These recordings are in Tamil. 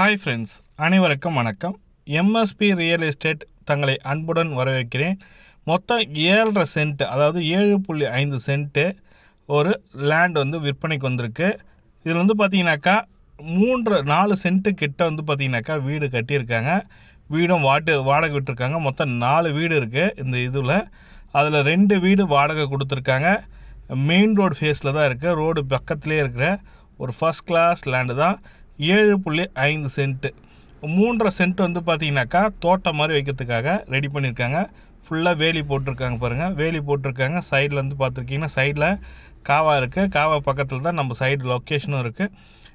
ஹாய் ஃப்ரெண்ட்ஸ் அனைவருக்கும் வணக்கம். எம்எஸ்பி ரியல் எஸ்டேட் தங்களை அன்புடன் வரவேற்கிறேன். மொத்தம் ஏழரை சென்ட் அதாவது ஏழு புள்ளி ஐந்து சென்ட்டு ஒரு லேண்ட் வந்து விற்பனைக்கு வந்திருக்கு. இதில் வந்து பார்த்தீங்கன்னாக்கா மூன்று நாலு சென்ட்டு கிட்ட வந்து பார்த்தீங்கன்னாக்கா வீடு கட்டியிருக்காங்க. வீடும் வாட்டு வாடகை விட்டுருக்காங்க. மொத்தம் நாலு வீடு இருக்குது இந்த இதில். அதில் ரெண்டு வீடு வாடகை கொடுத்துருக்காங்க. மெயின் ரோடு ஃபேஸில் தான் இருக்குது ரோடு பக்கத்துலேயே இருக்கிற ஒரு ஃபஸ்ட் கிளாஸ் லேண்டு தான். ஏழு புள்ளி ஐந்து சென்ட்டு. மூன்றரை சென்ட் வந்து பார்த்தீங்கன்னாக்கா தோட்டம் மாதிரி வைக்கிறதுக்காக ரெடி பண்ணியிருக்காங்க. ஃபுல்லாக வேலி போட்டிருக்காங்க பாருங்கள் வேலி போட்டிருக்காங்க. சைடில் வந்து பார்த்துருக்கீங்கன்னா சைடில் காவா இருக்குது காவா பக்கத்தில் தான் நம்ம சைடு லொக்கேஷனும் இருக்குது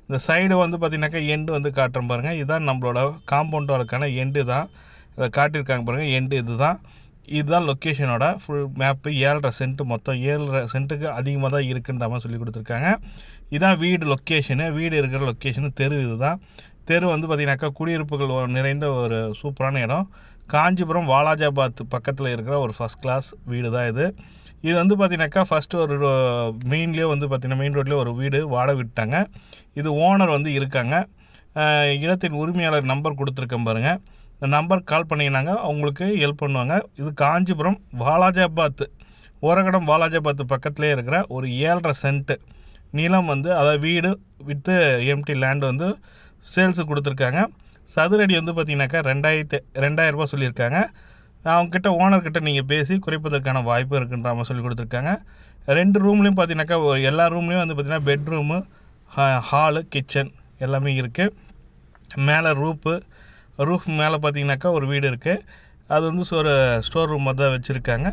இந்த சைடு வந்து பார்த்திங்கனாக்கா எண்டு வந்து காட்டுறோம் பாருங்கள் இதுதான் நம்மளோட காம்பவுண்ட் வாலுக்கான எண்டு தான். இதை காட்டியிருக்காங்க பாருங்கள் எண்டு இது தான் இதுதான் லொக்கேஷனோட ஃபுல் மேப்பு ஏழரை சென்ட்டு மொத்தம் ஏழரை சென்ட்டுக்கு அதிகமாக தான் இருக்குன்ற மாதிரி சொல்லி கொடுத்துருக்காங்க. இதான் வீடு லொக்கேஷனு வீடு இருக்கிற லொக்கேஷனு தெரு இது தான் தெரு வந்து பார்த்திங்கனாக்கா குடியிருப்புகள் ஒரு நிறைந்த ஒரு சூப்பரான இடம். காஞ்சிபுரம் வாலாஜாபாத் பக்கத்தில் இருக்கிற ஒரு ஃபஸ்ட் கிளாஸ் வீடு தான் இது. இது வந்து பார்த்திங்கனாக்கா ஃபஸ்ட்டு ஒரு மெயின்லேயே வந்து பார்த்திங்கன்னா மெயின் ரோட்லேயே ஒரு வீடு வாடகை விட்டாங்க. இது ஓனர் வந்து இருக்காங்க. இடத்தின் உரிமையாளர் நம்பர் கொடுத்துருக்கேன் பாருங்கள் இந்த நம்பர் கால் பண்ணிங்கனாங்க அவங்களுக்கு ஹெல்ப் பண்ணுவாங்க. இது காஞ்சிபுரம் வாலாஜாபாத் ஓரகடம் வாலாஜாபாத் பக்கத்துலேயே இருக்கிற ஒரு ஏழரை சென்ட்டு நிலம் வந்து அதாவது வீடு வித்து எம்டி லேண்டு வந்து சேல்ஸு கொடுத்துருக்காங்க. சதுரடி வந்து பார்த்திங்கனாக்கா ரெண்டாயிரத்து ரெண்டாயிரரூபா சொல்லியிருக்காங்க. அவங்கக்கிட்ட ஓனர்கிட்ட நீங்கள் பேசி குறைப்பதற்கான வாய்ப்பு இருக்குன்ற மாதிரி சொல்லி கொடுத்துருக்காங்க. ரெண்டு ரூம்லேயும் பார்த்தீங்கன்னாக்கா எல்லா ரூம்லேயும் வந்து பார்த்தீங்கன்னா பெட்ரூமு ஹாலு கிச்சன் எல்லாமே இருக்குது மேலே ரூப்பு ரூஃப் மேலே பார்த்தீங்கன்னாக்கா ஒரு வீடு இருக்குது அது வந்து ஒரு ஸ்டோர் ரூம் மாதிரி தான் வச்சுருக்காங்க.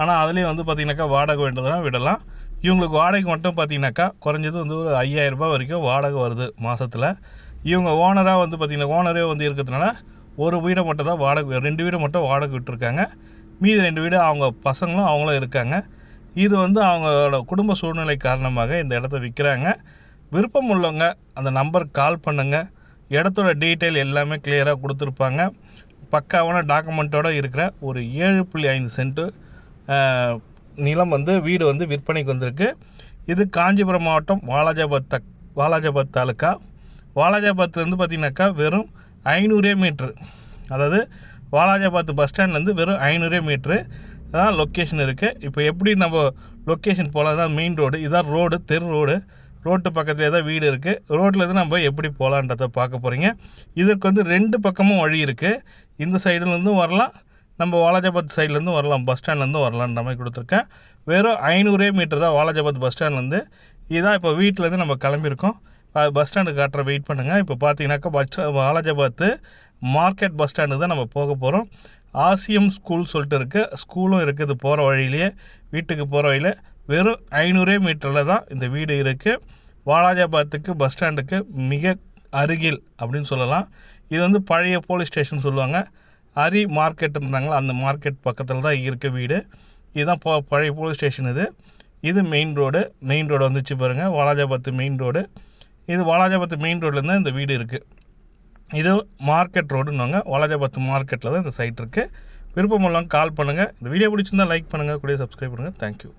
ஆனால் அதுலேயும் வந்து பார்த்திங்கனாக்கா வாடகை வேண்டதுனா விடலாம். இவங்களுக்கு வாடகை மட்டும் பார்த்தீங்கன்னாக்கா குறைஞ்சது வந்து ஒரு ஐயாயிரரூபா வரைக்கும் வாடகை வருது மாதத்தில் இவங்க ஓனராக வந்து பார்த்திங்கன்னா ஓனரே வந்து இருக்கிறதுனால ஒரு வீடை மட்டும் தான் வாடகை ரெண்டு வீடை மட்டும் வாடகை விட்டுருக்காங்க. மீதி ரெண்டு வீடு அவங்க பசங்களும் அவங்களும் இருக்காங்க. இது வந்து அவங்களோட குடும்ப சூழ்நிலை காரணமாக இந்த இடத்த விற்கிறாங்க. விருப்பம் உள்ளவங்க அந்த நம்பருக்கு கால் பண்ணுங்கள் இடத்தோட டீட்டெயில் எல்லாமே கிளியராக கொடுத்துருப்பாங்க. பக்காவான டாக்குமெண்ட்டோடு இருக்கிற ஒரு ஏழு புள்ளி ஐந்து சென்ட்டு நிலம் வந்து வீடு வந்து விற்பனைக்கு வந்திருக்கு. இது காஞ்சிபுரம் மாவட்டம் வாலாஜாபாத் தக் வாலாஜாபாத் தாலுக்கா. வாலாஜாபாத்லேருந்து பார்த்தீங்கன்னாக்கா வெறும் ஐநூறே மீட்ரு அதாவது வாலாஜாபாத் பஸ் ஸ்டாண்ட்லேருந்து வெறும் ஐநூறே மீட்ரு தான் லொக்கேஷன் இருக்குது இப்போ எப்படி நம்ம லொக்கேஷன் போகலாம்? தான் மெயின் ரோடு இதான் ரோடு தெரு ரோடு ரோட்டு பக்கத்துலேயே தான் வீடு இருக்குது ரோட்லேருந்து நம்ம எப்படி போகலான்றத பார்க்க போகிறீங்க இதற்கு வந்து ரெண்டு பக்கமும் வழி இருக்குது இந்த சைடுலேருந்தும் வரலாம். நம்ம வாலாஜாபாத் சைட்லேருந்து வரலாம். பஸ் ஸ்டாண்ட்லேருந்து வரலான்ற மாதிரி கொடுத்துருக்கேன். வெறும் ஐநூறே மீட்டர் தான் வாலாஜாபாத் பஸ் ஸ்டாண்ட்லேருந்து இதான் இப்போ வீட்டிலேருந்து நம்ம கிளம்பியிருக்கோம். பஸ் ஸ்டாண்டு காட்டுற வெயிட் பண்ணுங்கள் இப்போ பார்த்தீங்கன்னாக்கா bus Walajabad market bus stand தான் நம்ம போக போகிறோம் ஆசியம் ஸ்கூல் சொல்லிட்டு இருக்குது ஸ்கூலும் இருக்குது போகிற வழியிலேயே. வீட்டுக்கு போகிற வழியில். வெறும் ஐநூறே மீட்டரில் தான் இந்த வீடு இருக்குது வாலாஜாபாத்துக்கு பஸ் ஸ்டாண்டுக்கு மிக அருகில் அப்படின்னு சொல்லலாம். இது வந்து பழைய போலீஸ் ஸ்டேஷன் சொல்லுவாங்க. அரி மார்க்கெட் இருந்தாங்களா அந்த மார்க்கெட் பக்கத்தில் தான் இருக்க வீடு. இதுதான் போ பழைய போலீஸ் ஸ்டேஷன் இது. இது மெயின் ரோடு மெயின் ரோடு வந்துச்சு பாருங்கள் வாலாஜாபாத்து மெயின் ரோடு இது வாலாஜாபாத் மெயின் ரோட்லேருந்து இந்த வீடு இருக்குது இது மார்க்கெட் ரோடுன்னுவாங்க. வாலாஜாபாத்து மார்க்கெட்டில் தான் இந்த சைட் இருக்குது விருப்பம் உள்ளவங்க கால் பண்ணுங்கள் இந்த வீடியோ பிடிச்சிருந்தா லைக் பண்ணுங்கள் கூட சப்ஸ்கிரைப் பண்ணுங்கள் தேங்க்யூ